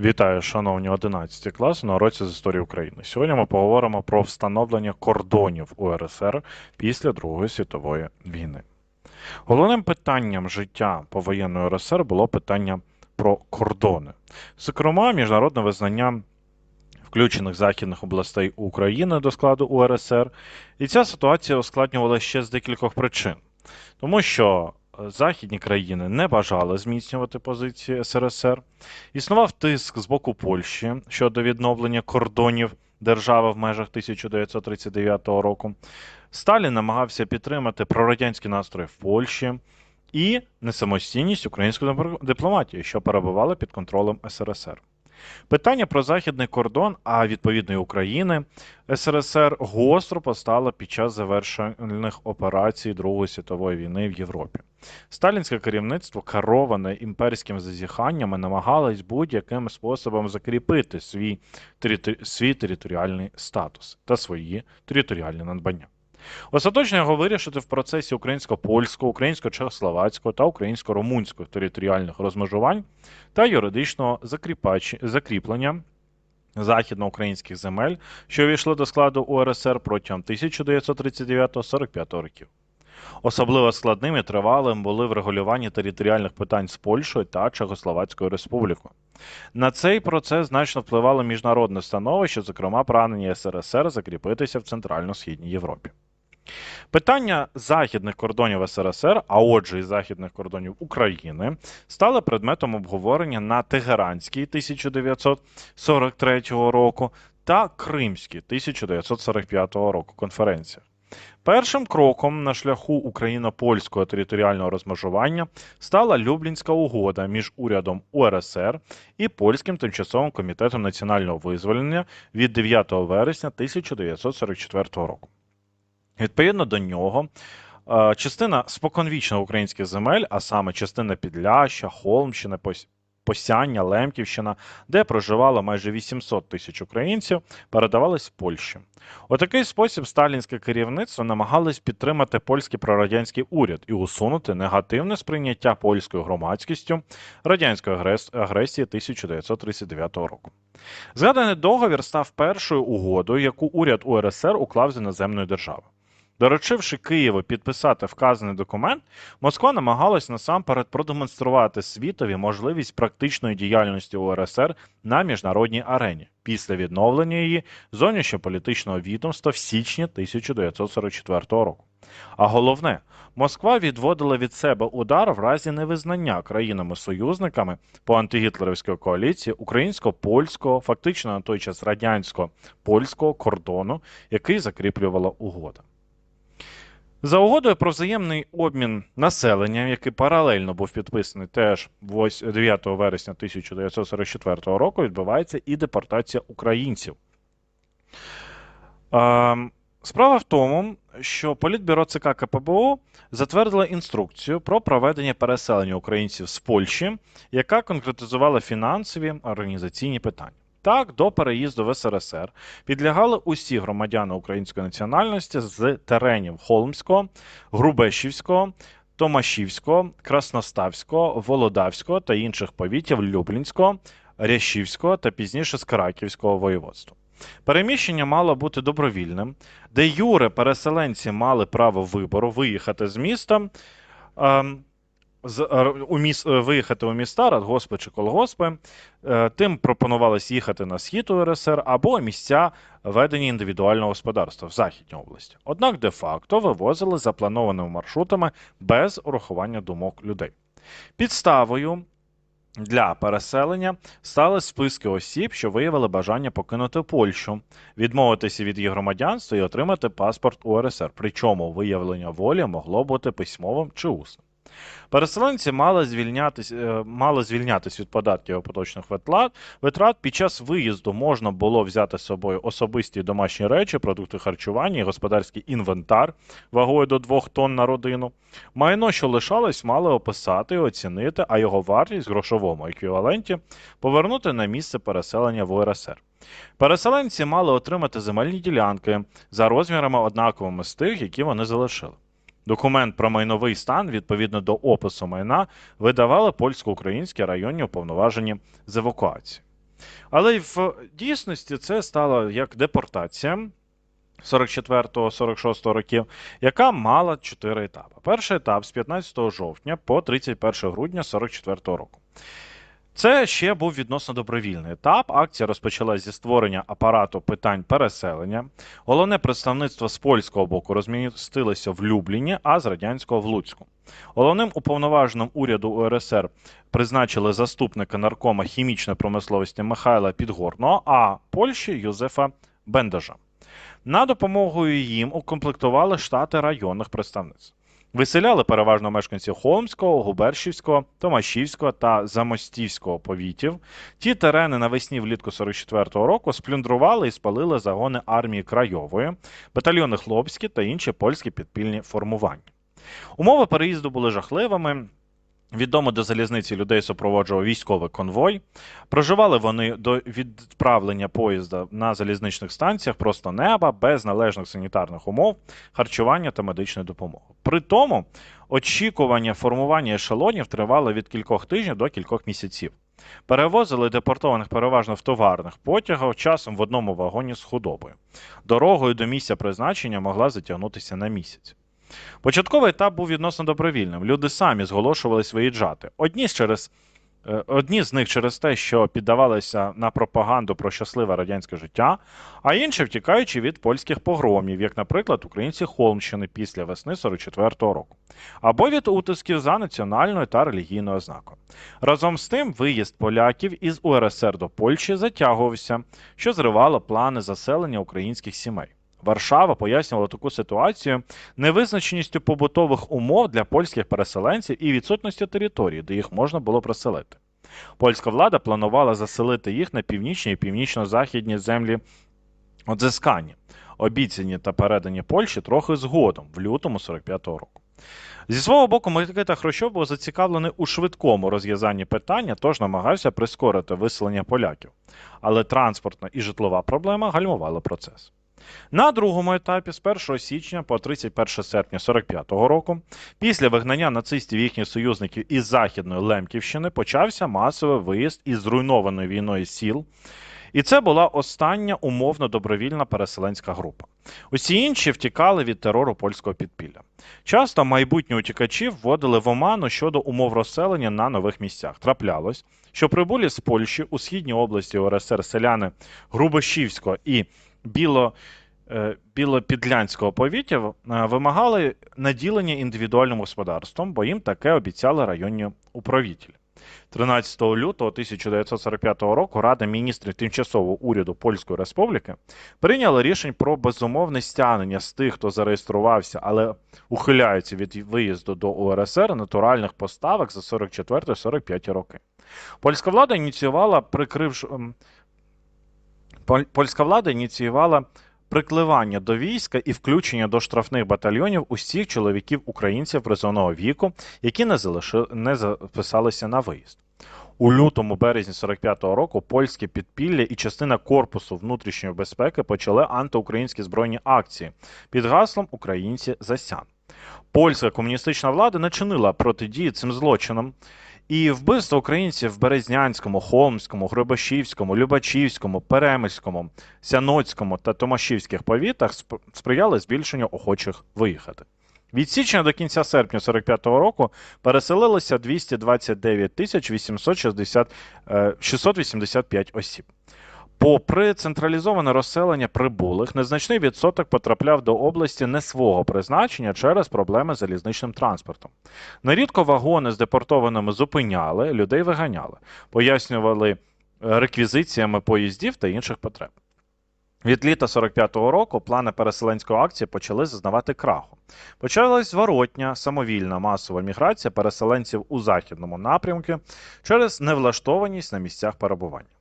Вітаю, шановні 11 класи на уроці з історії України. Сьогодні ми поговоримо про встановлення кордонів УРСР після Другої світової війни. Головним питанням життя повоєнної УРСР було питання про кордони. Зокрема, міжнародне визнання включених західних областей України до складу УРСР. І ця ситуація ускладнювалася ще з декількох причин. Тому що західні країни не бажали зміцнювати позиції СРСР. Існував тиск з боку Польщі щодо відновлення кордонів держави в межах 1939 року. Сталін намагався підтримати прорадянські настрої в Польщі і несамостійність української дипломатії, що перебувала під контролем СРСР. Питання про західний кордон, а відповідно і України, СРСР гостро постало під час завершених операцій Другої світової війни в Європі. Сталінське керівництво, кероване імперськими зазіханнями, намагалось будь-яким способом закріпити свій, свій територіальний статус та свої територіальні надбання. Остаточно його вирішити в процесі українсько-польського, українсько-чехословацького та українсько-румунського територіальних розмежувань та юридичного закріплення західноукраїнських земель, що увійшли до складу УРСР протягом 1939-45 років. Особливо складним і тривалим були врегулювання територіальних питань з Польщею та Чехословацькою Республікою. На цей процес значно впливало міжнародне становище, зокрема прагнення СРСР закріпитися в Центрально-Східній Європі. Питання західних кордонів СРСР, а отже, і західних кордонів України, стали предметом обговорення на Тегеранській 1943 року та Кримській 1945 року конференціях. Першим кроком на шляху україно-польського територіального розмежування стала Люблінська угода між урядом УРСР і Польським тимчасовим комітетом національного визволення від 9 вересня 1944 року. Відповідно до нього, е, частина споконвічно українських земель, а саме частина Підляща, Холмщина, Посяння, Лемківщина, де проживало майже 800 тисяч українців, передавались Польщі. У такий спосіб сталінське керівництво намагалось підтримати польський прорадянський уряд і усунути негативне сприйняття польською громадськістю радянської агрес- агресії 1939 року. Згаданий договір став першою угодою, яку уряд УРСР уклав з іноземною державою. Доручивши Києву підписати вказаний документ, Москва намагалась насамперед продемонструвати світові можливість практичної діяльності УРСР на міжнародній арені після відновлення її зовнішньополітичного відомства в січні 1944 року. А головне, Москва відводила від себе удар в разі невизнання країнами-союзниками по антигітлерівській коаліції українсько-польського, фактично на той час радянсько-польського кордону, який закріплювала угода. За угодою про взаємний обмін населенням, який паралельно був підписаний теж 9 вересня 1944 року, відбувається і депортація українців. Справа в тому, що Політбюро ЦК КПБО затвердило інструкцію про проведення переселення українців з Польщі, яка конкретизувала фінансові організаційні питання. Так, до переїзду в СРСР підлягали усі громадяни української національності з теренів Холмського, Грубешівського, Томашівського, Красноставського, Володавського та інших повітів Люблінського, Рящівського та пізніше з Краківського воєводства. Переміщення мало бути добровільним, де юре переселенці мали право вибору виїхати з міста. ем, з, е, у міс, е, виїхати у міста, радгоспи чи колгоспи, е, тим пропонувалось їхати на схід УРСР або місця ведення індивідуального господарства в Західній області. Однак де-факто вивозили запланованими маршрутами без урахування думок людей. Підставою для переселення стали списки осіб, що виявили бажання покинути Польщу, відмовитися від її громадянства і отримати паспорт УРСР. Причому виявлення волі могло бути письмовим чи усним. Переселенці мали звільнятись, е, мали звільнятись від податків поточних витрат. Під час виїзду можна було взяти з собою особисті домашні речі, продукти харчування і господарський інвентар вагою до 2 тонн на родину. Майно, що лишалось, мали описати і оцінити, а його вартість в грошовому еквіваленті повернути на місце переселення в УРСР. Переселенці мали отримати земельні ділянки за розмірами однаковими з тих, які вони залишили. Документ про майновий стан відповідно до опису майна видавали польсько-українські районні уповноважені з евакуації. Але в дійсності це стало як депортація 44-46 років, яка мала чотири етапи. Перший етап з 15 жовтня по 31 грудня 44 року. Це ще був відносно добровільний етап. Акція розпочалась зі створення апарату питань переселення. Головне представництво з польського боку розмістилося в Любліні, а з радянського в Луцьку. Головним уповноваженим уряду УРСР призначили заступника наркома хімічної промисловості Михайла Підгорного, а Польщі Юзефа Бендажа. На допомогою їм укомплектували штати районних представництв. Виселяли переважно мешканців Холмського, Губершівського, Томашівського та Замостівського повітів. Ті терени навесні влітку 44-го року сплюндрували і спалили загони армії Крайової, батальйони Хлопські та інші польські підпільні формування. Умови переїзду були жахливими. Відомо до залізниці людей супроводжував військовий конвой. Проживали вони до відправлення поїзда на залізничних станціях просто неба, без належних санітарних умов, харчування та медичної допомоги. При тому очікування формування ешелонів тривало від кількох тижнів до кількох місяців. Перевозили депортованих переважно в товарних потягах, часом в одному вагоні з худобою. Дорогою до місця призначення могла затягнутися на місяць. Початковий етап був відносно добровільним. Люди самі зголошувались виїжджати. Одні з через е, Одні з них через те, що піддавалися на пропаганду про щасливе радянське життя, а інші втікаючи від польських погромів, як, наприклад, українці Холмщини після весни 44-го року, або від утисків за національною та релігійною ознакою. Разом з тим, виїзд поляків із УРСР до Польщі затягувався, що зривало плани заселення українських сімей. Варшава пояснювала таку ситуацію невизначеністю побутових умов для польських переселенців і відсутністю території, де їх можна було проселити. Польська влада планувала заселити їх на північні і північно-західні землі Одзискані, обіцяні та передані Польщі трохи згодом, в лютому 45-го року. Зі свого боку, Микита Хрущов був зацікавлений у швидкому розв'язанні питання, тож намагався прискорити виселення поляків. Але транспортна і житлова проблема гальмували процес. На другому етапі з 1 січня по 31 серпня 45-го року, після вигнання нацистів їхніх союзників із Західної Лемківщини, почався масовий виїзд із зруйнованої війною сіл. І це була остання умовно добровільна переселенська група. Усі інші втікали від терору польського підпілля. Часто майбутні утікачі вводили в оману щодо умов розселення на нових місцях. Траплялось, що прибулі з Польщі у східній області УРСР селяни Грубошівського і Біло, е, Білопідлянського повіття е, вимагали наділення індивідуальним господарством, бо їм таке обіцяли районні управителі. 13 лютого 1945 року Рада міністрів тимчасового уряду Польської Республіки прийняла рішення про безумовне стягнення з тих, хто зареєструвався, але ухиляється від виїзду до УРСР натуральних поставок за 44-45 роки. Польська влада ініціювала, прикривши ем, Польська влада ініціювала прикливання до війська і включення до штрафних батальйонів усіх чоловіків українців призовного віку, які не, залиши... не записалися на виїзд. У лютому березні 45-го року польське підпілля і частина корпусу внутрішньої безпеки почали антиукраїнські збройні акції під гаслом Українці засян. Польська комуністична влада не чинила протидії цим злочинам, і вбивства українців в Березнянському, Холмському, Гробашівському, Любачівському, Перемиському, Сяноцькому та Томашівських повітах сп- сприяли збільшенню охочих виїхати. Від січня до кінця серпня 45-го року переселилося 229 тисяч 860, е, 685 осіб. Попри централізоване розселення прибулих, незначний відсоток потрапляв до області не свого призначення через проблеми з залізничним транспортом. Нерідко вагони з депортованими зупиняли, людей виганяли, пояснювали е, реквізиціями поїздів та інших потреб. Від літа 45-го року плани переселенської акції почали зазнавати краху. Почалась зворотня, самовільна масова міграція переселенців у західному напрямку через невлаштованість на місцях перебування.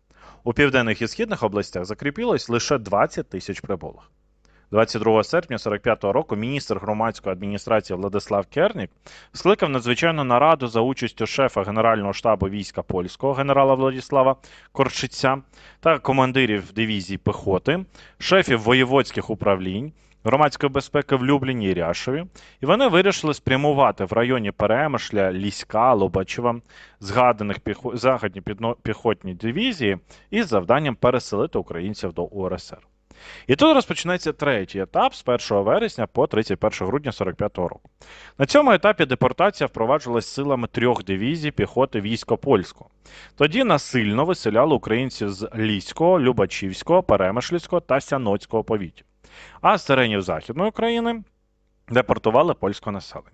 У південних і східних областях закріпилось лише 20 тисяч прибулих. 22 серпня 45-го року міністр громадської адміністрації Владислав Кернік скликав надзвичайну нараду за участю шефа Генерального штабу війська польського генерала Владислава Корчиця та командирів дивізій пехоти, шефів воєводських управлінь, громадської безпеки в Любліні і Ряшові, і вони вирішили спрямувати в районі Перемишля, Ліська, Лобачева згаданих піхо... підно- піхотні дивізії із завданням переселити українців до УРСР. І тут розпочинається третій етап з 1 вересня по 31 грудня 45-го року. На цьому етапі депортація впроваджувалась силами трьох дивізій піхоти війська польського. Тоді насильно виселяли українців з Ліського, Любачівського, Перемишльського та Сяноцького повітів. А з теренів Західної України депортували польське населення.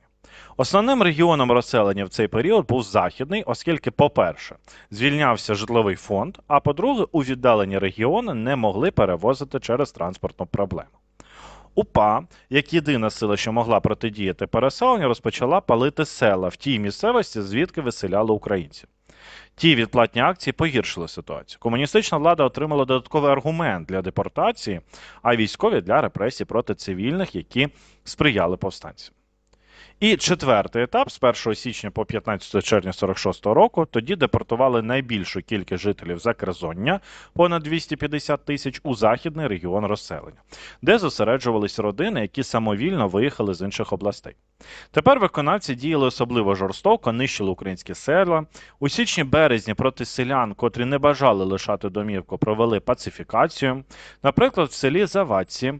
Основним регіоном розселення в цей період був західний, оскільки, по-перше, звільнявся житловий фонд, а по-друге, у віддалені регіони не могли перевозити через транспортну проблему. УПА, як єдина сила, що могла протидіяти переселенню, розпочала палити села в тій місцевості, звідки виселяли українців. Ті відплатні акції погіршили ситуацію. Комуністична влада отримала додатковий аргумент для депортації, а військові для репресій проти цивільних, які сприяли повстанцям. І четвертий етап з 1 січня по 15 червня 46 року тоді депортували найбільшу кількість жителів Закерзоння, понад 250 тисяч у західний регіон розселення, де зосереджувались родини, які самовільно виїхали з інших областей. Тепер виконавці діяли особливо жорстоко, нищили українські села. У січні-березні проти селян, котрі не бажали лишати домівку, провели пацифікацію. Наприклад, в селі Завадці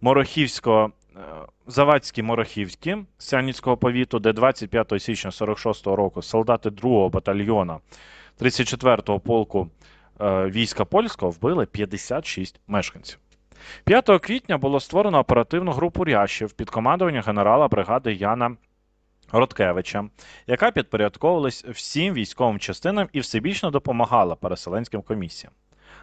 Морохівського е, Завадські Морохівські Сяніцького повіту, де 25 січня 46-го року солдати 2-го батальйона 34-го полку е, війська польського вбили 56 мешканців. 5 квітня було створено оперативну групу рящів під командуванням генерала бригади Яна Роткевича, яка підпорядковувалась всім військовим частинам і всебічно допомагала переселенським комісіям.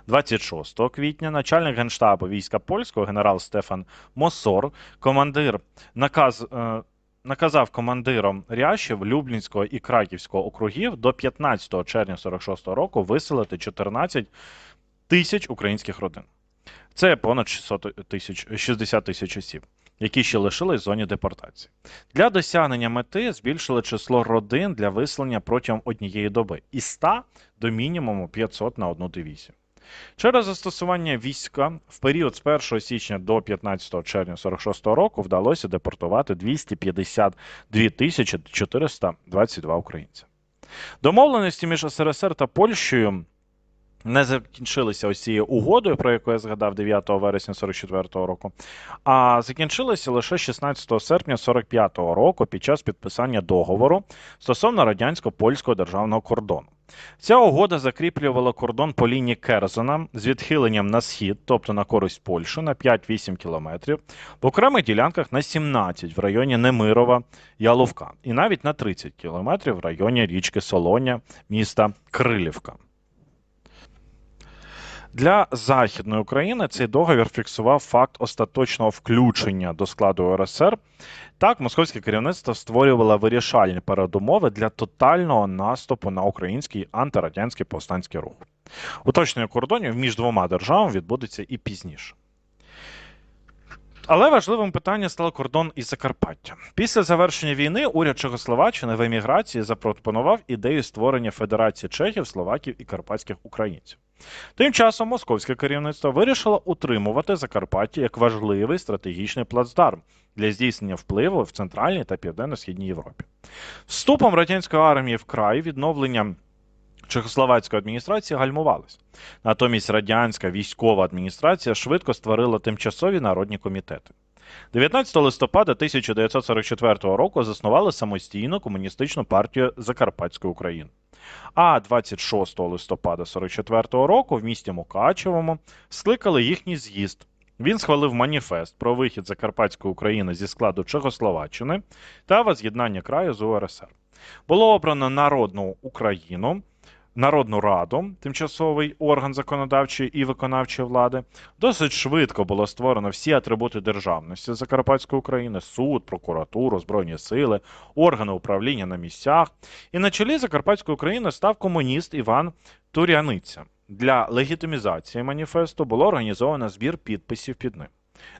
26 квітня начальник генштабу війська польського генерал Стефан Мосор, командир наказ, е, наказав командирам Рящів, Люблінського і Краківського округів до 15 червня 46 року виселити 14 тисяч українських родин. Це понад 600 тисяч, 60 тисяч осіб, які ще лишились в зоні депортації. Для досягнення мети збільшили число родин для виселення протягом однієї доби із 100 до мінімуму 500 на одну дивізію. Через застосування війська в період з 1 січня до 15 червня 46 року вдалося депортувати 252 тисячі 422 українця. Домовленості між СРСР та Польщею не закінчилися ось цією угодою, про яку я згадав 9 вересня 44 року, а закінчилися лише 16 серпня 45 року під час підписання договору стосовно радянсько-польського державного кордону. Ця угода закріплювала кордон по лінії Керзона з відхиленням на схід, тобто на користь Польщі, на 5-8 кілометрів, в окремих ділянках на 17 в районі Немирова, Яловка, і навіть на 30 кілометрів в районі річки Солоня, міста Крилівка. Для Західної України цей договір фіксував факт остаточного включення до складу РСР. Так, московське керівництво створювало вирішальні передумови для тотального наступу на український антирадянський повстанський рух. Уточнення кордонів між двома державами відбудеться і пізніше. Але важливим питанням став кордон із Закарпаття. Після завершення війни уряд Чехословаччини в еміграції запропонував ідею створення Федерації Чехів, Словаків і Карпатських українців. Тим часом московське керівництво вирішило утримувати Закарпаття як важливий стратегічний плацдарм для здійснення впливу в Центральній та Південно-Східній Європі. Вступом радянської армії в край відновлення Чехословацької адміністрації гальмувалось. Натомість радянська військова адміністрація швидко створила тимчасові народні комітети. 19 листопада 1944 року заснували самостійну комуністичну партію Закарпатської України. А 26 листопада 1944 року в місті Мукачевому скликали їхній з'їзд. Він схвалив маніфест про вихід Закарпатської України зі складу Чехословаччини та воз'єднання краю з УРСР. Було обрано Народну Україну, Народну Раду, тимчасовий орган законодавчої і виконавчої влади. Досить швидко було створено всі атрибути державності Закарпатської України: суд, прокуратуру, збройні сили, органи управління на місцях. І на чолі Закарпатської України став комуніст Іван Туряниця. Для легітимізації маніфесту було організовано збір підписів під ним.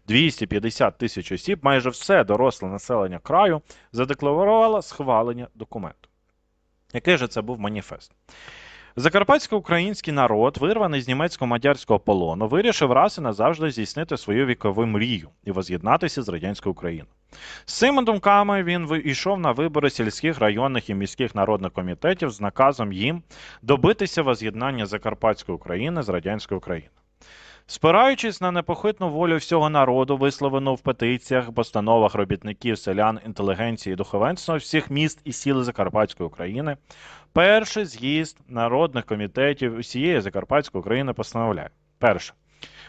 250 тисяч осіб, майже все доросле населення краю, задекларувало схвалення документу. Який же це був маніфест? Закарпатсько-український народ, вирваний з німецько-мадярського полону, вирішив раз і назавжди здійснити свою вікову мрію і воз'єднатися з радянською Україною. З цими думками він ви- йшов на вибори сільських, районних і міських народних комітетів з наказом їм добитися воз'єднання Закарпатської України з радянською Україною. Спираючись на непохитну волю всього народу, висловлену в петиціях, постановах робітників, селян, інтелігенції духовенства всіх міст і сіл Закарпатської України, перший з'їзд народних комітетів усієї Закарпатської України постановляє: перше.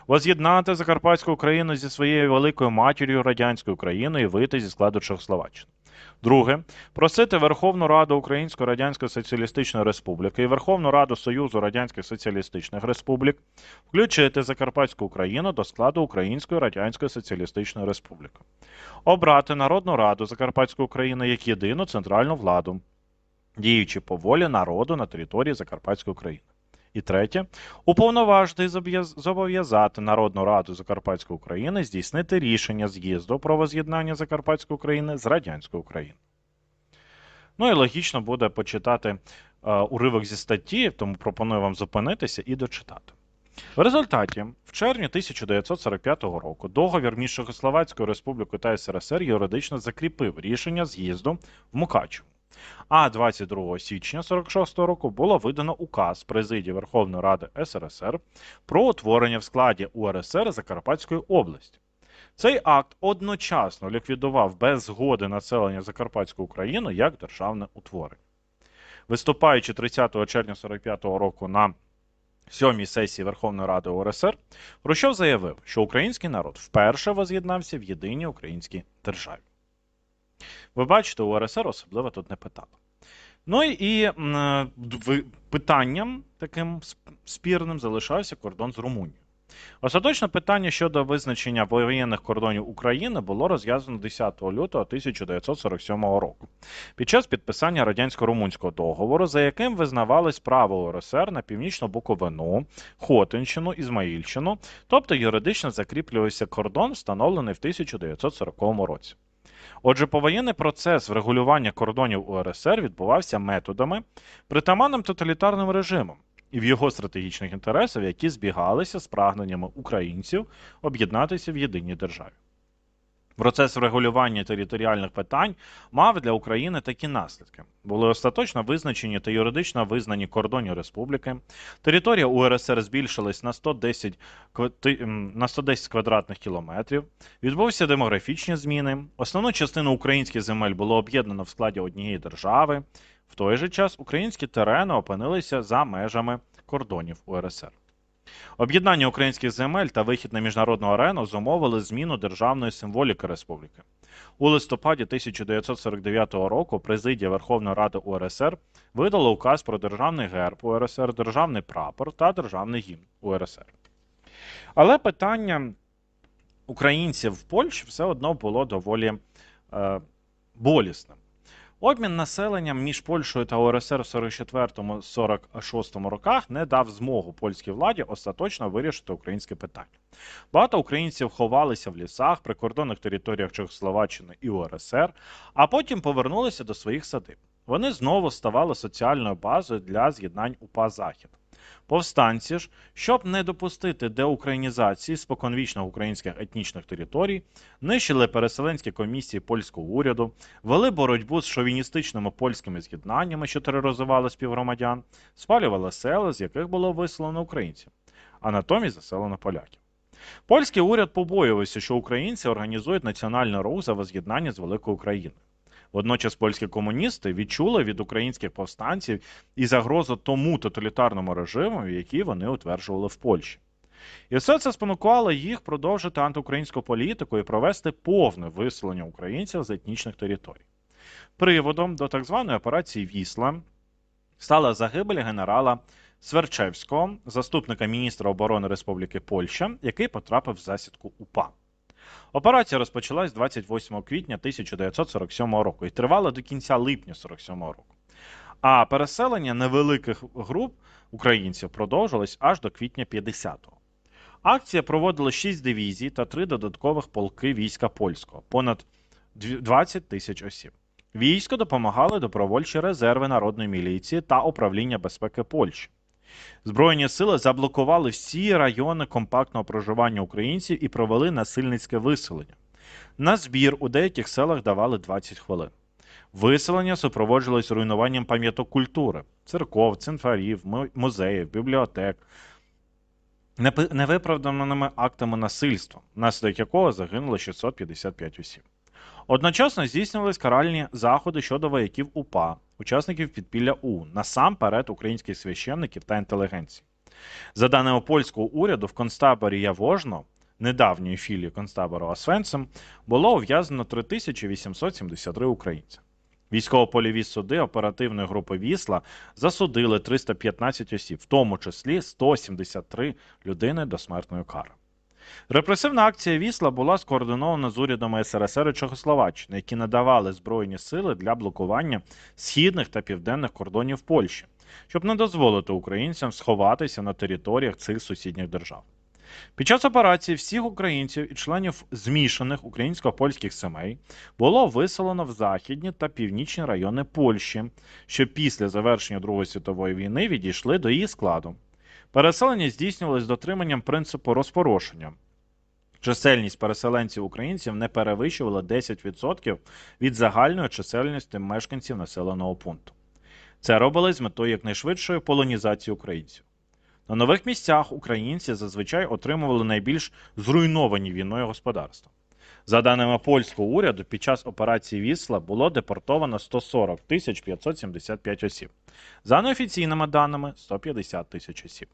Воз'єднати Закарпатську Україну зі своєю великою матір'ю радянською Україною і вийти зі складу Чехословаччини. Друге, просити Верховну Раду Української Радянської Соціалістичної Республіки і Верховну Раду Союзу Радянських Соціалістичних Республік включити Закарпатську Україну до складу Української Радянської Соціалістичної Республіки, обрати Народну Раду Закарпатської України як єдину центральну владу, діючи по волі народу на території Закарпатської України. І третє, уповноважити зобов'язати Народну Раду Закарпатської України здійснити рішення з'їзду про воз'єднання Закарпатської України з радянською Україною. Ну і логічно буде почитати е, уривок зі статті, тому пропоную вам зупинитися і дочитати. В результаті, в червні 1945 року, договір між Чехословацькою Республікою та СРСР юридично закріпив рішення з'їзду в Мукачево. А 22 січня 46 року було видано указ президії Верховної Ради СРСР про утворення в складі УРСР Закарпатської області. Цей акт одночасно ліквідував без згоди населення Закарпатської України як державне утворення. Виступаючи 30 червня 45 року на сьомій сесії Верховної Ради УРСР, Хрущов заявив, що український народ вперше воз'єднався в єдиній українській державі. Ви бачите, УРСР особливо тут не питало. Ну і питанням таким спірним залишався кордон з Румунією. Остаточне питання щодо визначення воєнних кордонів України було розв'язано 10 лютого 1947 року під час підписання радянсько-румунського договору, за яким визнавалось право УРСР на північну Буковину, Хотинщину, Ізмаїльщину, тобто юридично закріплювався кордон, встановлений в 1940 році. Отже, повоєнний процес врегулювання кордонів УРСР відбувався методами, притаманним тоталітарним режимом і в його стратегічних інтересах, які збігалися з прагненнями українців об'єднатися в єдиній державі. Процес врегулювання територіальних питань мав для України такі наслідки: були остаточно визначені та юридично визнані кордони республіки. Територія УРСР збільшилась на 110, кв- ти- м, на 110 квадратних кілометрів. Відбувся демографічні зміни. Основну частину українських земель було об'єднано в складі однієї держави. В той же час українські терени опинилися за межами кордонів УРСР. Об'єднання українських земель та вихід на міжнародну арену зумовили зміну державної символіки республіки. У листопаді 1949 року президія Верховної Ради УРСР видала указ про державний герб УРСР, державний прапор та державний гімн УРСР. Але питання українців в Польщі все одно було доволі е, болісним. Обмін населенням між Польщею та ОРСР в 44-46 роках не дав змогу польській владі остаточно вирішити українське питання. Багато українців ховалися в лісах, прикордонних територіях Чехословаччини і УРСР, а потім повернулися до своїх садиб. Вони знову ставали соціальною базою для з'єднань УПА Захід. Повстанці ж, щоб не допустити деукраїнізації споконвічних українських етнічних територій, нищили переселенські комісії польського уряду, вели боротьбу з шовіністичними польськими з'єднаннями, що тероризували співгромадян, спалювали села, з яких було виселено українців, а натомість заселено поляків. Польський уряд побоювався, що українці організують національний рух за воз'єднання з великою Україною. Водночас польські комуністи відчули від українських повстанців і загрозу тому тоталітарному режиму, який вони утверджували в Польщі. І все це спонукало їх продовжити антиукраїнську політику і провести повне виселення українців з етнічних територій. Приводом до так званої операції Вісла стала загибель генерала Сверчевського, заступника міністра оборони Республіки Польща, який потрапив в засідку УПА. Операція розпочалась 28 квітня 1947 року і тривала до кінця липня 1947 року. А переселення невеликих груп українців продовжилось аж до квітня 50-го. Акція проводила 6 дивізій та 3 додаткових полки війська польського, понад дві- 20 тисяч осіб. Військо допомагали добровольчі резерви народної міліції та управління безпеки Польщі. Збройні сили заблокували всі райони компактного проживання українців і провели насильницьке виселення. На збір у деяких селах давали 20 хвилин. Виселення супроводжувалось руйнуванням пам'яток культури, церков, цинфарів, музеїв, бібліотек, невиправданими актами насильства, внаслідок якого загинуло 655 осіб. Одночасно здійснювались каральні заходи щодо вояків УПА, учасників підпілля У, насамперед українських священників та інтелігенції. За даними польського уряду, в концтаборі Явожно, недавньої філії концтабору Освенцим, було ув'язнено 3873 українці. Військово-польові суди оперативної групи Вісла засудили 315 осіб, в тому числі 173 людини до смертної кари. Репресивна акція Вісла була скоординована з урядами СРСР і Чехословаччини, які надавали збройні сили для блокування східних та південних кордонів Польщі, щоб не дозволити українцям сховатися на територіях цих сусідніх держав. Під час операції всіх українців і членів змішаних українсько-польських сімей було виселено в західні та північні райони Польщі, що після завершення Другої світової війни відійшли до її складу. Переселення здійснювалось з дотриманням принципу розпорошення. Чисельність переселенців українців не перевищувала 10% від загальної чисельності мешканців населеного пункту. Це робилось з метою якнайшвидшої полонізації українців. На нових місцях українці зазвичай отримували найбільш зруйновані війною господарства. За даними польського уряду, під час операції Вісла було депортовано 140 тисяч 575 осіб. За неофіційними даними 150 тисяч осіб.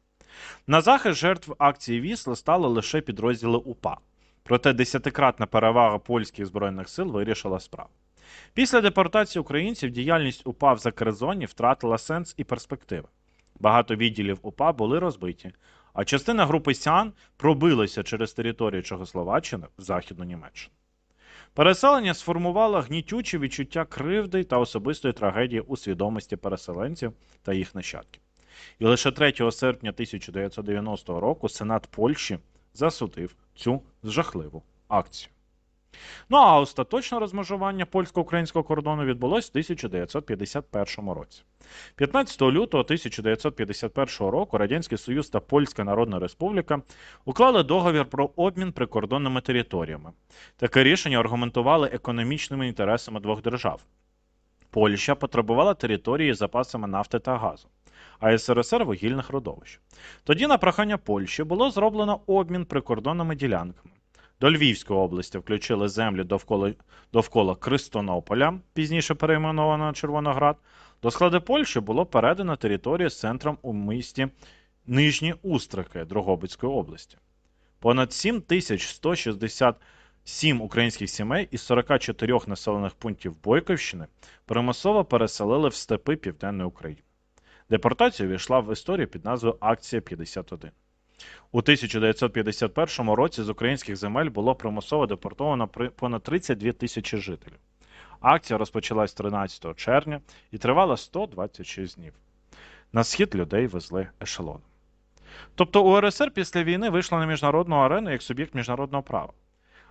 На захист жертв акції Вісла стали лише підрозділи УПА. Проте десятикратна перевага польських збройних сил вирішила справу. Після депортації українців діяльність УПА в Закерзоні втратила сенс і перспективи. Багато відділів УПА були розбиті, а частина групи Сян пробилася через територію Чехословаччини в Західну Німеччину. Переселення сформувало гнітюче відчуття кривди та особистої трагедії у свідомості переселенців та їх нащадків. І лише 3 серпня 1990 року Сенат Польщі засудив цю жахливу акцію. Ну а остаточне розмежування польсько-українського кордону відбулось в 1951 році. 15 лютого 1951 року Радянський Союз та Польська Народна Республіка уклали договір про обмін прикордонними територіями. Таке рішення аргументували економічними інтересами двох держав. Польща потребувала території з запасами нафти та газу, а СРСР вугільних родовищ. Тоді на прохання Польщі було зроблено обмін прикордонними ділянками. До Львівської області включили землі довкола, довкола Кристонополя, пізніше перейменовано Червоноград. До складу Польщі було передано територію з центром у місті Нижні Устрики Дрогобицької області. Понад 7167 українських сімей із 44 населених пунктів Бойківщини примусово переселили в степи Південної України. Депортація увійшла в історію під назвою Акція 51. У 1951 році з українських земель було примусово депортовано понад 32 тисячі жителів. Акція розпочалась 13 червня і тривала 126 днів. На схід людей везли ешелоном. Тобто УРСР після війни вийшла на міжнародну арену як суб'єкт міжнародного права.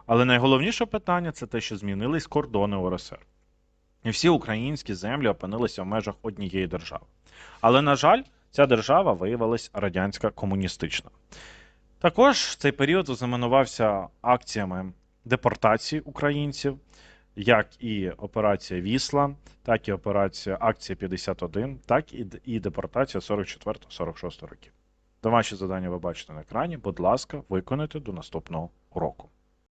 Але найголовніше питання це те, що змінились кордони УРСР. І всі українські землі опинилися в межах однієї держави. Але, на жаль, ця держава виявилась радянська комуністична. Також цей період ознаменувався акціями депортації українців, як і операція Вісла, так і операція Акція 51, так і, і депортація 44-46 років. Домашні завдання ви бачите на екрані. Будь ласка, виконуйте до наступного уроку.